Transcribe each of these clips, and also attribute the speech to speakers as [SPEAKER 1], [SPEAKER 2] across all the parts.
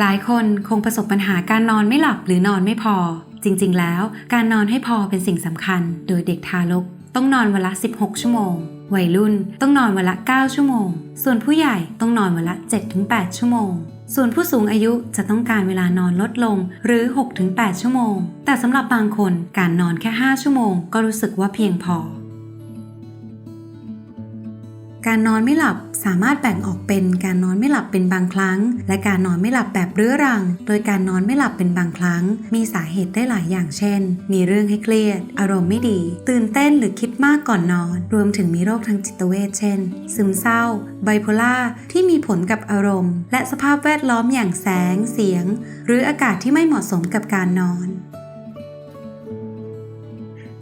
[SPEAKER 1] หลายคนคงประสบปัญหาการนอนไม่หลับหรือนอนไม่พอ จริงๆ แล้ว การนอนให้พอเป็นสิ่งสำคัญ โดยเด็กทารก ต้องนอนวันละ 16 ชั่วโมง วัยรุ่นต้องนอนวันละ 9 ชั่วโมง ส่วนผู้ใหญ่ต้องนอนวันละ 7-8 ชั่วโมง ส่วนผู้สูงอายุจะต้องการเวลานอนลดลงหรือ 6-8 ชั่วโมง แต่สำหรับบางคนการนอนแค่ 5 ชั่วโมง ก็รู้สึกว่าเพียงพอ การนอนไม่หลับสามารถแบ่งออกเป็นการนอนไม่หลับเป็นบางครั้ง และการนอนไม่หลับแบบเรื้อรัง โดยการนอนไม่หลับเป็นบางครั้ง มีสาเหตุได้หลายอย่างเช่น มีเรื่องให้เครียด อารมณ์ไม่ดี ตื่นเต้นหรือคิดมากก่อนนอน รวมถึงมีโรคทางจิตเวชเช่น ซึมเศร้า ไบโพล่าที่มีผลกับอารมณ์ และสภาพแวดล้อมอย่างแสง เสียง หรืออากาศที่ไม่เหมาะสมกับการนอน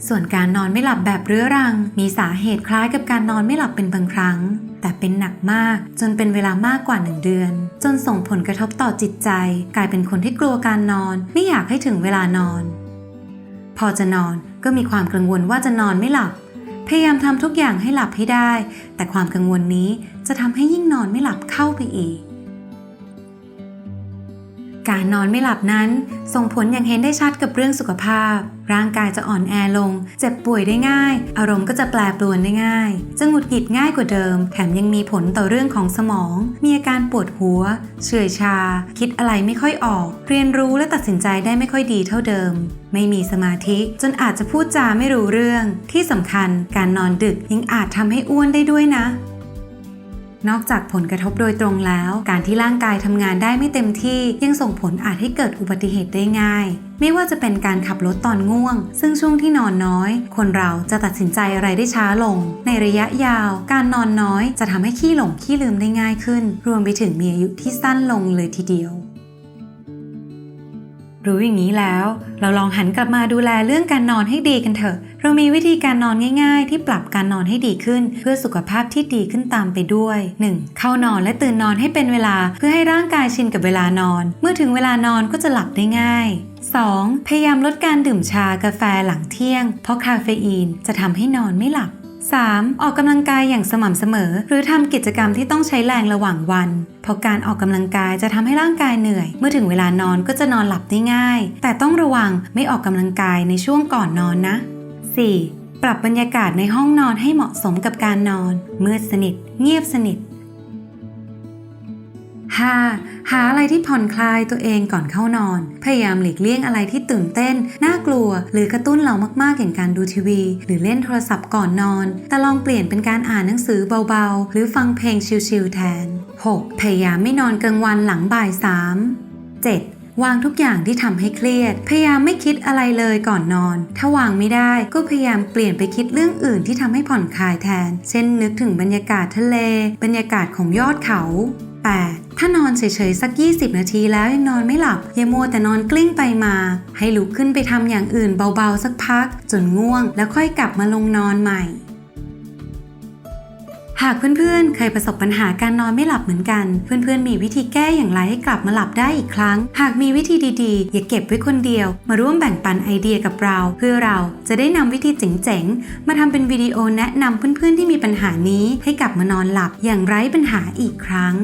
[SPEAKER 1] ส่วนการนอนไม่หลับแบบเรื้อรัง มีสาเหตุคล้ายกับการนอนไม่หลับเป็นบางครั้ง แต่เป็นหนักมากจนเป็นเวลามากกว่าหนึ่งเดือน จนส่งผลกระทบต่อจิตใจ กลายเป็นคนที่กลัวการนอน ไม่อยากให้ถึงเวลานอน พอจะนอนก็มีความกังวลว่าจะนอนไม่หลับ พยายามทำทุกอย่างให้หลับให้ได้ แต่ความกังวลนี้จะทำให้ยิ่งนอนไม่หลับเข้าไปอีก การนอนไม่หลับนั้น ส่งผลอย่างเห็นได้ชัดกับเรื่องสุขภาพ ร่างกายจะอ่อนแอลง เจ็บป่วยได้ง่าย อารมณ์ก็จะแปรปรวนได้ง่ายจะหงุดหงิดง่ายกว่าเดิม แถมยังมีผลต่อเรื่องของสมอง มีอาการปวดหัว เฉื่อยชา คิดอะไรไม่ค่อยออก เรียนรู้และตัดสินใจได้ไม่ค่อยดีเท่าเดิม ไม่มีสมาธิจนอาจจะพูดจาไม่รู้เรื่อง ที่สำคัญการนอนดึกยังอาจทำให้อ้วนได้ด้วยนะ นอกจากผลกระทบโดยตรงแล้ว การที่ร่างกายทำงานได้ไม่เต็มที่ ยังส่งผลอาจให้เกิดอุบัติเหตุได้ง่าย ไม่ว่าจะเป็นการขับรถตอนง่วง ซึ่งช่วงที่นอนน้อย คนเราจะตัดสินใจอะไรได้ช้าลง ในระยะยาว การนอนน้อยจะทำให้ขี้หลงขี้ลืมได้ง่ายขึ้น รวมไปถึงมีอายุที่สั้นลงเลยทีเดียว รู้อย่างนี้แล้ว เราลองหันกลับมาดูแลเรื่องการนอนให้ดีกันเถอะ เรามีวิธีการนอนง่าย ๆ ที่ปรับการนอนให้ดีขึ้น เพื่อสุขภาพที่ดีขึ้นตามไปด้วย 1. เข้านอนและตื่นนอนให้เป็นเวลา เพื่อให้ร่างกายชินกับเวลานอน เมื่อถึงเวลานอนก็จะหลับได้ง่าย 2. พยายามลดการดื่มชากาแฟหลังเที่ยง เพราะคาเฟอีนจะทำให้นอนไม่หลับ 3. ออกกำลังกายอย่างสม่ำเสมอ หรือทำกิจกรรมที่ต้องใช้แรงระหว่างวัน เพราะการออกกำลังกายจะทำให้ร่างกายเหนื่อย เมื่อถึงเวลานอนก็จะนอนหลับได้ง่าย แต่ต้องระวังไม่ออกกำลังกายในช่วงก่อนนอนนะ 4. ปรับบรรยากาศในห้องนอนให้เหมาะสมกับการนอน มืดสนิท เงียบสนิท 5. หาอะไรที่ผ่อนคลายตัวเองก่อนเข้านอน พยายามหลีกเลี่ยงอะไรที่ตื่นเต้น น่ากลัว หรือกระตุ้นเรามากๆอย่างการดูทีวี หรือเล่นโทรศัพท์ก่อนนอน แต่ลองเปลี่ยนเป็นการอ่านหนังสือเบาๆ หรือฟังเพลงชิลๆแทน 6. พยายามไม่นอนกลางวันหลังบ่าย 3 7. วางทุกอย่างที่ทำให้เครียด พยายามไม่คิดอะไรเลยก่อนนอน ถ้าวางไม่ได้ก็พยายามเปลี่ยนไปคิดเรื่องอื่นที่ทำให้ผ่อนคลายแทน เช่นนึกถึงบรรยากาศทะเล บรรยากาศของยอดเขา 8. ถ้านอนเฉยๆสัก 20 นาทีแล้วยังนอนไม่หลับอย่ามัวแต่นอนกลิ้งไปมา ให้ลุกขึ้นไปทำอย่างอื่นเบาๆสักพัก จนง่วง แล้วค่อยกลับมาลงนอนใหม่ หากเพื่อนๆ เคยประสบปัญหาการนอนไม่หลับเหมือนกัน เพื่อนๆ มีวิธีแก้อย่างไรให้กลับมาหลับได้อีกครั้ง หากมีวิธีดีๆ อย่าเก็บไว้คนเดียว มาร่วมแบ่งปันไอเดียกับเรา เพื่อเราจะได้นำวิธีเจ๋งๆ มาทำเป็นวิดีโอแนะนำเพื่อนๆ ที่มีปัญหานี้ให้กลับมานอนหลับอย่างไร้ปัญหาอีกครั้ง